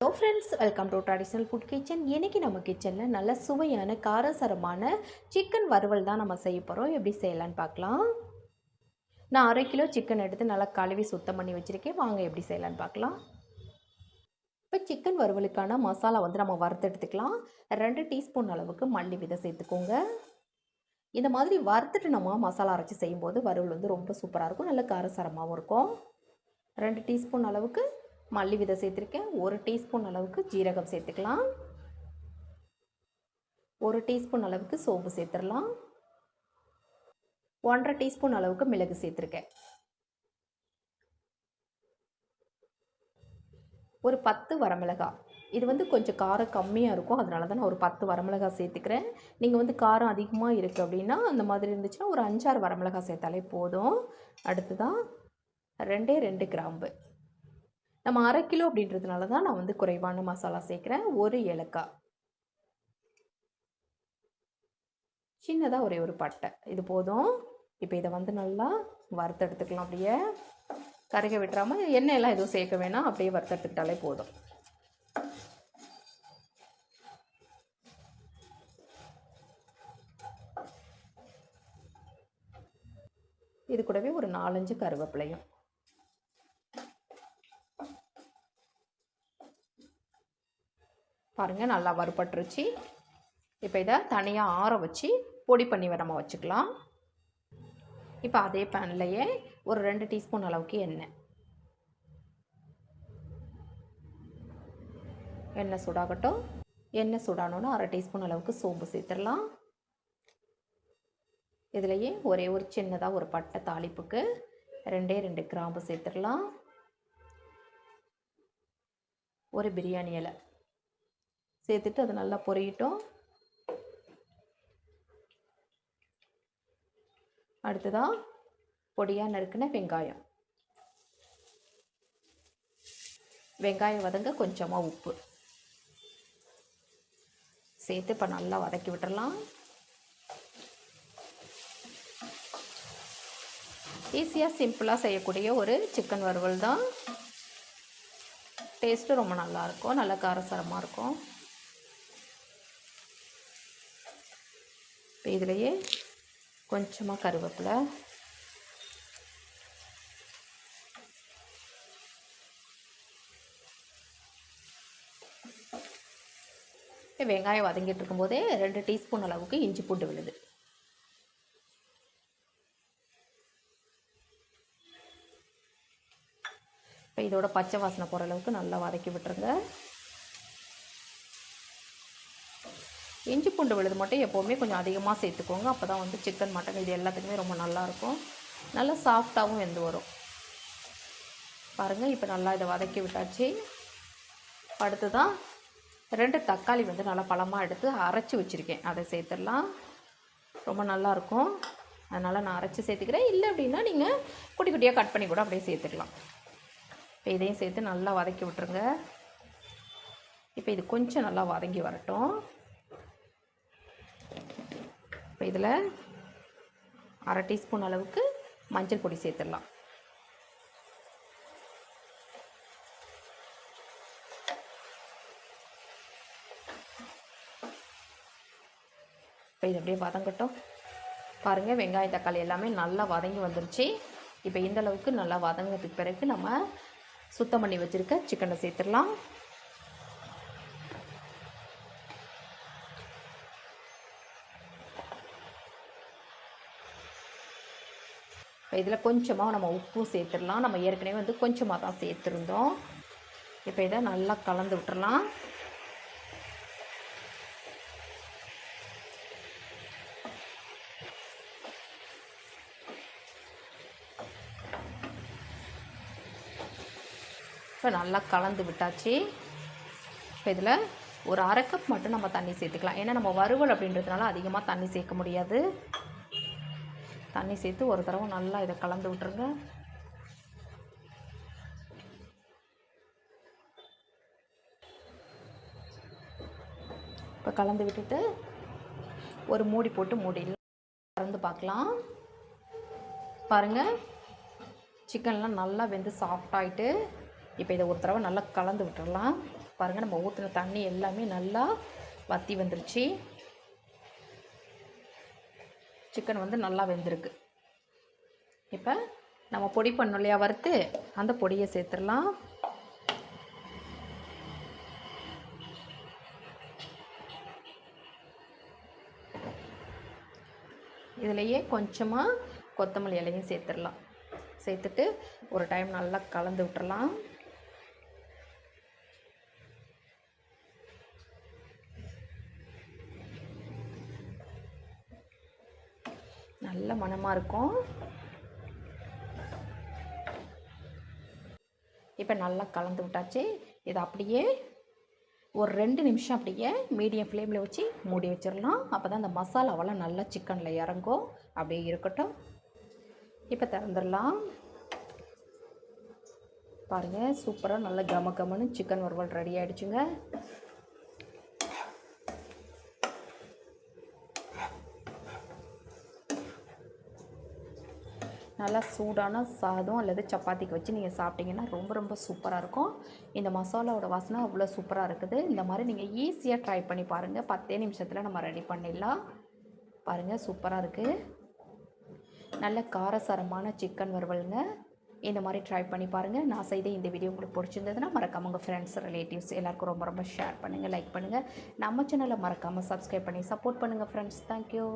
Hello friends welcome to traditional food kitchen இன்றைக்கி நம்ம கிச்சனில் நல்ல சுவையான காரசரமான சிக்கன் வறுவல் தான் நம்ம செய்ய போகிறோம் எப்படி செய்யலான்னு பார்க்கலாம். நான் அரை கிலோ சிக்கன் எடுத்து நல்லா கழுவி சுத்தம் பண்ணி வச்சுருக்கேன். வாங்க எப்படி செய்யலான்னு பார்க்கலாம். இப்போ சிக்கன் வறுவலுக்கான மசாலா வந்து நம்ம வறுத்து எடுத்துக்கலாம். ரெண்டு டீஸ்பூன் அளவுக்கு மல்லி விதை சேர்த்துக்கோங்க. இந்த மாதிரி வறுத்துட்டு நம்ம மசாலா அரைச்சி செய்யும்போது வறுவல் வந்து ரொம்ப சூப்பராக இருக்கும். நல்ல காரசாரமாகவும் இருக்கும். ரெண்டு டீஸ்பூன் அளவுக்கு மல்லி விதை சேர்த்துருக்கேன். ஒரு டீஸ்பூன் அளவுக்கு ஜீரகம் சேர்த்துக்கலாம். ஒரு டீஸ்பூன் அளவுக்கு சோம்பு சேர்த்துடலாம் ஒன்றரை டீஸ்பூன் அளவுக்கு மிளகு சேர்த்துருக்கேன். ஒரு பத்து வரமிளகாய் இது வந்து கொஞ்சம் காரம் கம்மியாக இருக்கும். அதனால தான் நான் ஒரு பத்து வரமிளகாய் சேர்த்துக்கிறேன். நீங்கள் வந்து காரம் அதிகமாக இருக்குது அப்படின்னா அந்த மாதிரி இருந்துச்சுன்னா ஒரு அஞ்சாறு வரமிளகாய் சேர்த்தாலே போதும். அடுத்ததான் ரெண்டே ரெண்டு கிராம்பு. நம்ம அரை கிலோ அப்படின்றதுனால தான் நான் வந்து குறைவான மசாலா சேர்க்குறேன். ஒரு ஏலக்காய். சின்னதாக ஒரே ஒரு பட்டை. இது போதும். இப்போ இதை வந்து நல்லா வறுத்தெடுத்துக்கலாம் அப்படியே. கருக விட்டுறாமல் எண்ணெயெல்லாம் எதுவும் சேர்க்க வேணாம். அப்படியே வறுத்தெடுத்துக்கிட்டாலே போதும். இது கூடவே ஒரு நாலஞ்சு கருவேப்பிலையும். பாருங்கள் நல்லா வறுபட்டுருச்சு. இப்போ இதை தனியாக ஆற வச்சு பொடி பண்ணி நம்ம வச்சுக்கலாம். இப்போ அதே பேன்லையே ஒரு ரெண்டு டீஸ்பூன் அளவுக்கு எண்ணெய். எண்ணெய் சூடாகட்டும். எண்ணெய் சூடானோன்னு அரை டீஸ்பூன் அளவுக்கு சோம்பு சேர்த்துடலாம். இதுலேயே ஒரே ஒரு சின்னதாக ஒரு பட்டை தாளிப்புக்கு ரெண்டே ரெண்டு கிராம்பு சேர்த்துடலாம். ஒரு பிரியாணி இலை. சேர்த்துட்டு அது நல்லா பொரியட்டும் அடுத்ததாக பொடியாக நறுக்கின வெங்காயம். வெங்காயம் வதங்க கொஞ்சமாக உப்பு. சேர்த்து இப்போ நல்லா வதக்கி விட்டுறலாம். ஈஸியாக சிம்பிளாக செய்யக்கூடிய ஒரு சிக்கன் வறுவல் தான். டேஸ்ட்டு ரொம்ப நல்லாயிருக்கும் நல்ல காரசாரமாக இருக்கும். இப்போ இதுலேயே கொஞ்சமாக கருவேப்பிலை. வெங்காயம் வதங்கிட்டு இருக்கும்போதே ரெண்டு டீஸ்பூன் அளவுக்கு இஞ்சி பூண்டு விழுது. இப்போ இதோட பச்சை வாசனை போகிற அளவுக்கு நல்லா வதக்கி விட்டுருங்க. இஞ்சி பூண்டு விழுது மட்டும் எப்போவுமே கொஞ்சம் அதிகமாக சேர்த்துக்கோங்க. அப்போ தான் வந்து சிக்கன் மட்டன் இது எல்லாத்துக்குமே ரொம்ப நல்லாயிருக்கும். நல்லா சாஃப்டாகவும் வெந்து வரும். பாருங்கள் இப்போ நல்லா இதை வதக்கி விட்டாச்சு. அடுத்து தான் ரெண்டு தக்காளி வந்து நல்லா பழமாக எடுத்து அரைச்சி வச்சுருக்கேன். அதை சேர்த்துடலாம். ரொம்ப நல்லாயிருக்கும். அதனால் நான் அரைச்சி சேர்த்துக்கிறேன். இல்லை அப்படின்னா நீங்கள் குட்டி குட்டியாக கட் பண்ணி கூட அப்படியே சேர்த்துக்கலாம். இப்போ இதையும் சேர்த்து நல்லா வதக்கி விட்டுருங்க. இப்போ இது கொஞ்சம் நல்லா வதங்கி வரட்டும் இப்போ இதில் அரை டீஸ்பூன் அளவுக்கு மஞ்சள் பொடி சேர்த்துடலாம். இப்போ இது அப்படியே வதங்கட்டும். பாருங்கள் வெங்காயம் தக்காளி எல்லாமே நல்லா வதங்கி வந்துருச்சு. இப்போ இந்த அளவுக்கு நல்லா வதங்கிறதுக்கு பிறகு நம்ம சுத்தம் பண்ணி வச்சுருக்க சிக்கனை சேர்த்துடலாம். இப்போ இதில் கொஞ்சமாக நம்ம உப்பும் சேர்த்துடலாம். நம்ம ஏற்கனவே வந்து கொஞ்சமாக தான் சேர்த்துருந்தோம். இப்போ இதை நல்லா கலந்து விட்டுறலாம். இப்போ நல்லா கலந்து விட்டாச்சு. இப்போ இதில் ஒரு அரை கப் மட்டும் நம்ம தண்ணி சேர்த்துக்கலாம். ஏன்னா நம்ம வறுவல் அப்படின்றதுனால அதிகமாக தண்ணி சேர்க்க முடியாது. தண்ணி சேர்த்து ஒரு தடவை நல்லா இதை கலந்து விட்டுருங்க. இப்போ கலந்து விட்டுட்டு ஒரு மூடி போட்டு மூடிடலாம். திறந்து பார்க்கலாம். பாருங்கள் சிக்கன்லாம் நல்லா வெந்து சாஃப்டாகிட்டு இப்போ இதை ஒரு தடவை நல்லா கலந்து விட்டுடலாம். பாருங்கள் நம்ம ஊற்றுன தண்ணி எல்லாமே நல்லா வற்றி வந்துருச்சு. சிக்கன் வந்து நல்லா வெந்திருக்கு. இப்போ நம்ம பொடி பண்ணோம் இல்லையா வறுத்து அந்த பொடியை சேர்த்துடலாம். இதுலேயே கொஞ்சமாக கொத்தமல்லி இலையும் சேர்த்துடலாம். சேர்த்துட்டு ஒரு டைம் நல்லா கலந்து விட்டுறலாம் நல்ல மணமாக இருக்கும். இப்போ நல்லா கலந்து விட்டாச்சு. இதை அப்படியே ஒரு ரெண்டு நிமிஷம் அப்படியே மீடியம் ஃப்ளேமில் வச்சு மூடி வச்சிடலாம். அப்போ தான் அந்த மசாலாவெல்லாம் நல்லா சிக்கனில் இறங்கும். அப்படியே இருக்கட்டும். இப்போ திறந்துடலாம். பாருங்கள் சூப்பராக நல்லா கம கமன்னு சிக்கன் வறுவல் ரெடி ஆகிடுச்சுங்க நல்லா சூடான சாதம் அல்லது சப்பாத்திக்கு வச்சு நீங்கள் சாப்பிட்டீங்கன்னா ரொம்ப ரொம்ப சூப்பராக இருக்கும். இந்த மசாலாவோட வாசனை அவ்வளோ சூப்பராக இருக்குது. இந்த மாதிரி நீங்கள் ஈஸியாக ட்ரை பண்ணி பாருங்கள் பத்தே நிமிஷத்தில் நம்ம ரெடி பண்ணிடலாம். பாருங்கள் சூப்பராக இருக்குது நல்ல காரசாரமான சிக்கன் வறுவலுங்க. இந்த மாதிரி ட்ரை பண்ணி பாருங்கள் நான் செய்த இந்த வீடியோ உங்களுக்கு பிடிச்சிருந்ததுன்னா மறக்காம உங்கள் ஃப்ரெண்ட்ஸ் ரிலேட்டிவ்ஸ் எல்லாருக்கும் ரொம்ப ரொம்ப ஷேர் பண்ணுங்கள் லைக் பண்ணுங்கள் நம்ம சேனலை மறக்காமல் சப்ஸ்கிரைப் பண்ணி சப்போர்ட் பண்ணுங்கள் ஃப்ரெண்ட்ஸ் தேங்க்யூ